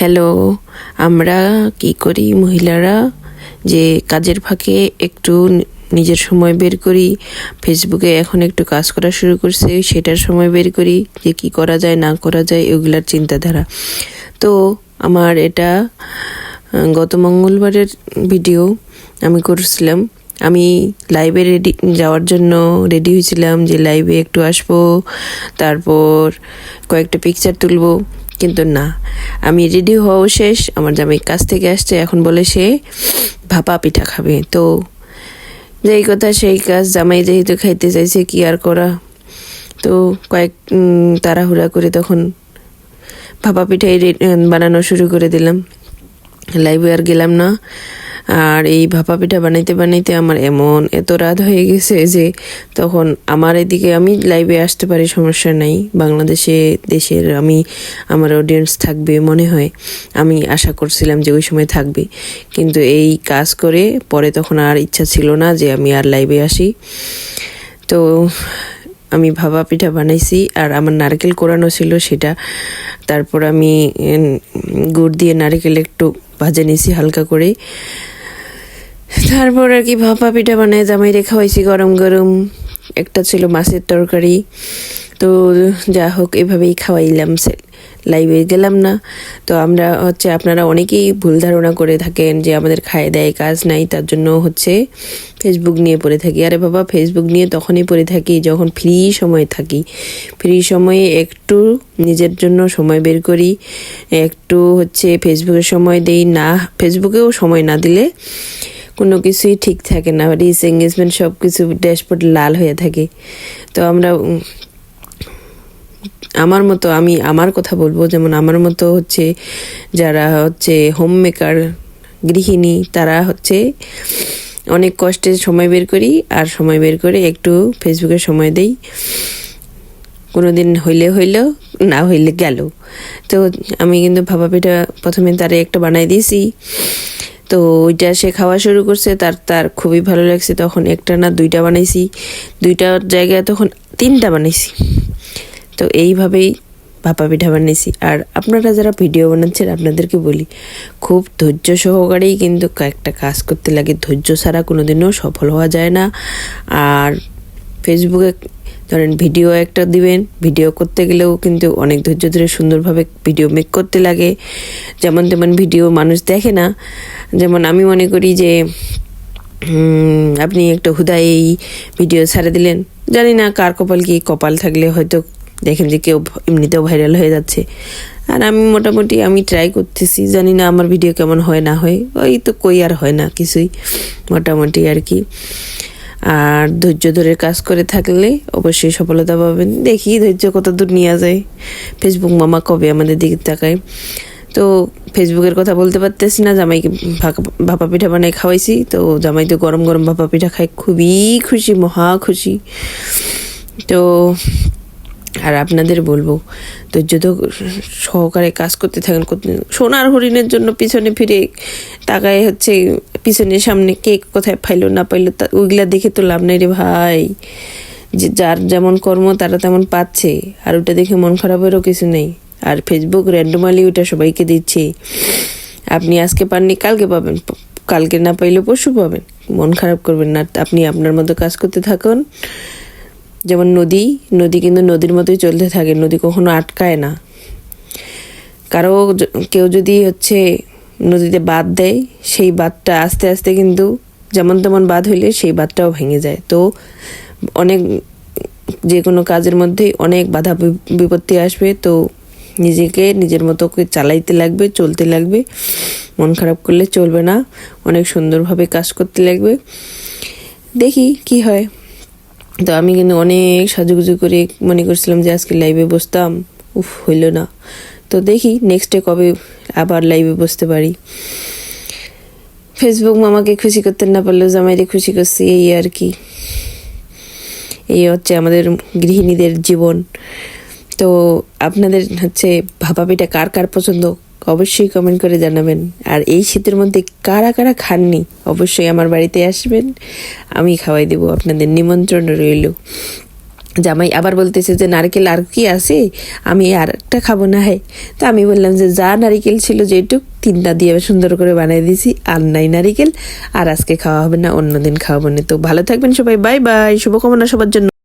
Hello, আমরা কি করি মহিলারা? যে কাজের ফাঁকে একটু নিজের সময় বের করি। ফেসবুকে এখন একটু কাজ করা শুরু করছে, সেটার সময় বের করি, যে কি করা যায়, না করা যায় ওগুলার চিন্তাধারা। তো আমার এটা গত মঙ্গলবারের ভিডিও আমি করছিলাম। আমি লাইভে রেডি যাওয়ার জন্য রেডি হয়েছিলাম যে লাইভে একটু আসব, তারপর কয়েকটা পিকচার তুলবো। কিন্তু না। আমি রেডি হওয়াও শেষ, আমার জামাই কাছ থেকে আসছে, এখন বলে সে ভাপা পিঠা খাবে। তো যেই কথা সেই কাজ জামাই যেহেতু খাইতে চাইছে, কি আর করা? তো কয়েক তাড়াহুড়া করে তখন ভাপা পিঠাই বানানো শুরু করে দিলাম। লাইব্রেরি আর গেলাম না। আর এই ভাপা পিঠা বানাইতে বানাইতে আমার এমন এত রাত হয়ে গেছে যে তখন আমার এদিকে আমি লাইভে আসতে পারি, সমস্যা নাই। বাংলাদেশে, দেশের আমি, আমার অডিয়েন্স থাকবে মনে হয়। আমি আশা করছিলাম যে ওই সময় থাকবে। কিন্তু এই কাজ করে পরে তখন আর ইচ্ছা ছিল না যে আমি আর লাইভে আসি। তো আমি ভাপা পিঠা বানাইছি আর আমার নারকেল কোরানো ছিল সেটা। তারপর আমি গুড় দিয়ে নারকেল একটু ভাজে নিছি হালকা করে। তারপর আর কি ভাপা পিঠা বানায়, জামাই রেখা হয়েছি গরম গরম। একটা ছিল মাছের তরকারি। তো যা হোক, এভাবেই খাওয়াইলাম লাইভে গেলাম না। তো আমরা হচ্ছে আপনারা অনেকেই ভুল ধারণা করে থাকেন যে আমাদের খায় দেয় কাজ নাই, তার জন্য হচ্ছে ফেসবুক নিয়ে পড়ে থাকি। আরে বাবা ফেসবুক নিয়ে তখনই পড়ে থাকি যখন ফ্রি সময় থাকি। ফ্রি সময়ে একটু নিজের জন্য সময় বের করি, একটু হচ্ছে ফেসবুকে সময় দেই। না ফেসবুকেও সময় না দিলে কোনো কিছুই ঠিক থাকে না। রিচ এঙ্গেজমেন্ট সব কিছু ড্যাশবোর্ড লাল হয়ে থাকে। তো আমরা আমার মতো আমি আমার কথা বলব, যেমন আমার মতো হচ্ছে যারা হচ্ছে হোম মেকার গৃহিণী, তারা হচ্ছে অনেক কষ্টে সময় বের করি আর সময় বের করে একটু ফেসবুকে সময় দেই। কোনো দিন হইলে হইল, না হইলে গেল। তো আমি কিন্তু ভাপা পিঠা প্রথমে তারে একটা বানাই দিয়েছি। তো ওইটা সে খাওয়া শুরু করছে, তার তার খুবই ভালো লাগছে। তখন একটা না দুইটা বানাইছি। দুইটার জায়গায় তখন তিনটা বানাইছি। তো এইভাবেই ভাপা পিঠা বানিয়েছি আর আপনারা যারা ভিডিও বানাচ্ছেন, আপনাদেরকে বলি, খুব ধৈর্য সহকারেই কিন্তু একটা কাজ করতে লাগে। ধৈর্য ছাড়া কোনোদিনও সফল হওয়া যায় না। আর ফেসবুকে ধরেন ভিডিও একটা দিবেন ভিডিও করতে গেলেও কিন্তু অনেক ধৈর্য ধরে সুন্দরভাবে ভিডিও মেক করতে লাগে। যেমন তেমন ভিডিও মানুষ দেখে না। যেমন আমি মনে করি যে আপনি একটা হুদাই এই ভিডিও ছাড়ে দিলেন। জানি না কার কপাল কি কপাল থাকলে হয়তো দেখেন যে কেউ এমনিতেও ভাইরাল হয়ে যাচ্ছে। আর আমি মোটামুটি আমি ট্রাই করতেছি, জানি না আমার ভিডিও কেমন হয় না হয়। ওই তো কই আর হয় না কিছুই। মোটামুটি আর কি। আর ধৈর্য ধরে কাজ করে থাকলে অবশ্যই সফলতা পাবেন। দেখি ধৈর্য কত দূর নিয়ে যায়। ফেসবুক মামা কবে আমাদের দিকে তাকায়। তো ফেসবুকের কথা বলতে পারতেছি না, জামাইকে ভাপা পিঠা বানাই খাওয়াইছি। তো জামাই তো গরম গরম ভাপা পিঠা খায়, খুবই খুশি, মহা খুশি। তো আর আপনাদের বলব, ধৈর্য সহকারে কাজ করতে থাকেন। সোনার হরিণের জন্য পিছনে ফিরে তাকায় হচ্ছে পিছনে সামনে কে কোথায় পাইলো না পাইলো তা ওইগুলা দেখে তো লাভ নাই রে ভাই। যে যার যেমন কর্ম, তারা তেমন পাচ্ছে। আর ওটা দেখে মন খারাপেরও কিছু নেই। আর ফেসবুক র্যান্ডমালি ওটা সবাইকে দিচ্ছে। আপনি আজকে পাননি, কালকে পাবেন। কালকে না পাইলে পরশু পাবেন। মন খারাপ করবেন না। আপনি আপনার মতো কাজ করতে থাকুন। যেমন নদী নদী কিন্তু নদীর মতোই চলতে থাকে। নদী কখনো আটকায় না। কারও কেউ যদি হচ্ছে নদীতে বাঁধ দেয়, সেই বাঁধটা আস্তে আস্তে কিন্তু যেমন তেমন বাঁধ হইলে সেই বাঁধটাও ভেঙে যায়। তো অনেক যে কোনো কাজের মধ্যেই অনেক বাধা বিপত্তি আসবে। তো নিজেকে নিজের মতো চালাইতে লাগবে, চলতে লাগবে। মন খারাপ করলে চলবে না। অনেক সুন্দরভাবে কাজ করতে লাগবে। দেখি কি হয়। তো আমি কিন্তু অনেক সাজুগুজু করে মনে করছিলাম যে আজকে লাইভে বসতাম। উফ, হইল না। তো দেখি নেক্সটে কবে আবার লাইভে বসতে পারি। ফেসবুক মামাকে খুশি করতে না পারলেও জামাইরে খুশি করছি, এই আর কি। এই হচ্ছে আমাদের গৃহিণীদের জীবন। তো আপনাদের হচ্ছে ভাপা পিঠা কার কার পছন্দ, অবশ্যই কমেন্ট করে জানাবেন। আর এই শীতের মধ্যে কারা কারা খাননি, অবশ্যই আমার বাড়িতে আসবেন। আমি খাওয়াই দেবো, আপনাদের নিমন্ত্রণ রইল। জামাই আবার বলতেছে যে, নারকেল আর কি আছে? আমি আর একটা খাব না হ্যাঁ তো আমি বললাম যে, যা নারিকেল ছিল যেটুক, তিনটা দিয়ে সুন্দর করে বানিয়ে দিয়েছি। আর নাই নারিকেল, আর আজকে খাওয়া হবে না, অন্যদিন খাওয়াবো না। তো ভালো থাকবেন সবাই। Bye bye. শুভকামনা সবার জন্য।